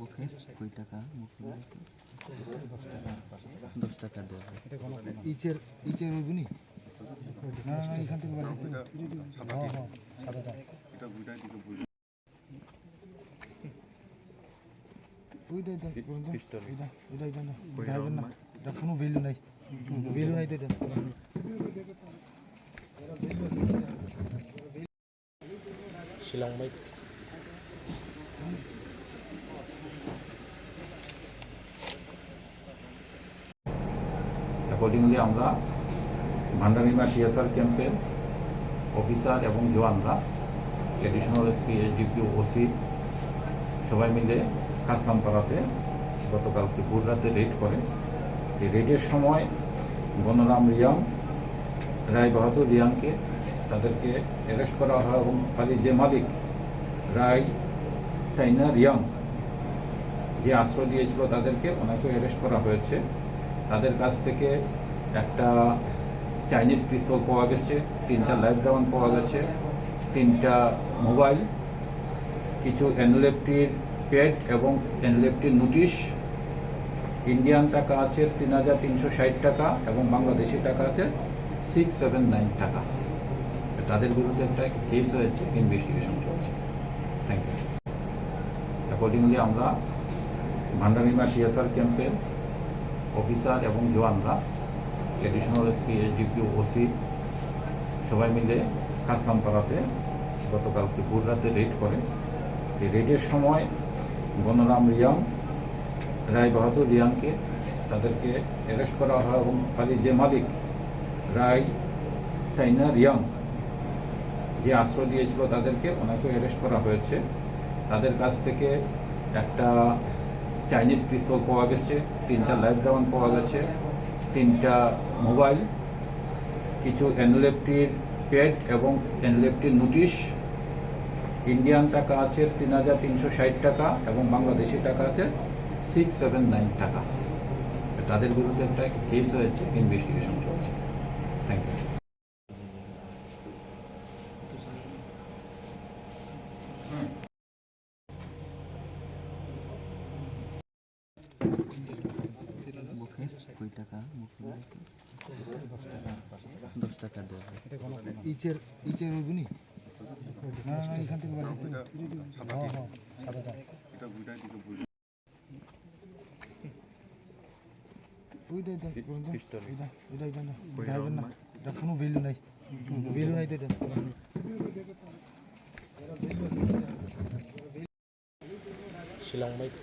মুখে কুড়ি টাকা মুখে দশ টাকা দেওয়া ইচের ইচের ওই বুনি না না। এখান থেকে কোনো ভ্যালু নাই। ভ্যালু নাই তো শিলং বাইক অ্যাকর্ডিংলি আমরা ভান্ডারিমা টিএসআর ক্যাম্পের অফিসার এবং জওয়ানরা এডিশনাল এসপি এসডিপিও ওসি সবাই মিলে কাসলাম পাড়াতে গতকালকে ভোর রাতে রেড করে। এই রেডের সময় গণরাম রিয়াং, রায় বাহাদুর রিয়াংকে তাদেরকে অ্যারেস্ট করা হয় এবং খালি যে মালিক রায় টাইনা রিয়াং যে আশ্রয় দিয়েছিল তাদেরকে, ওনাকে অ্যারেস্ট করা হয়েছে। তাদের কাছ থেকে একটা চাইনিজ পিস্তল পাওয়া গেছে, তিনটা লাইফ রাউন্ড পাওয়া গেছে, তিনটা মোবাইল কিছু এনলেফটির প্যাড এবং এনলেফটির নোটিশ ইন্ডিয়ান টাকা আছে তিন হাজার তিনশো ষাট টাকা এবং বাংলাদেশি টাকা আছে সিক্স সেভেন নাইন টাকা। তাদের বিরুদ্ধে একটা কেস হয়েছে ইনভেস্টিগেশন চলছে। থ্যাংক ইউ অ্যাকর্ডিংলি আমরা ভান্ডারিমা টিএসআর ক্যাম্পের অফিসার এবং জওয়ানরা এডিশনাল এসপি এসডিপিও ওসি সবাই মিলে কাসলাম পাড়াতে গতকালকে ভোর রাতে রেড করে। এই রেডের সময় গণরাম রিয়াং, রায় বাহাদুর রিয়াংকে তাদেরকে অ্যারেস্ট করা হয় এবং খালি যে মালিক, রায় টাইনা রিয়াং যে আশ্রয় দিয়েছিল তাদেরকে ওনাকে অ্যারেস্ট করা হয়েছে। তাদের কাছ থেকে একটা চাইনিজ পিস্তল পাওয়া গেছে, তিনটা লাইফ রাউন্ড পাওয়া গেছে, তিনটা মোবাইল কিছু এনলেফটির প্যাড এবং এনলেফটির নোটিশ ইন্ডিয়ান টাকা আছে তিন হাজার তিনশো ষাট টাকা এবং বাংলাদেশি টাকা আছে সিক্স সেভেন নাইন টাকা। তাদের বিরুদ্ধে একটা কেস হয়েছে ইনভেস্টিগেশন চলছে। থ্যাংক ইউ মুখে কুড়ি টাকা মুখে দশ টাকা দেওয়া ইচের ইচের ওই বুনি না না। এখান থেকে কোনো ভ্যালু নাই। ভ্যালু নাই তো শিলং বাইক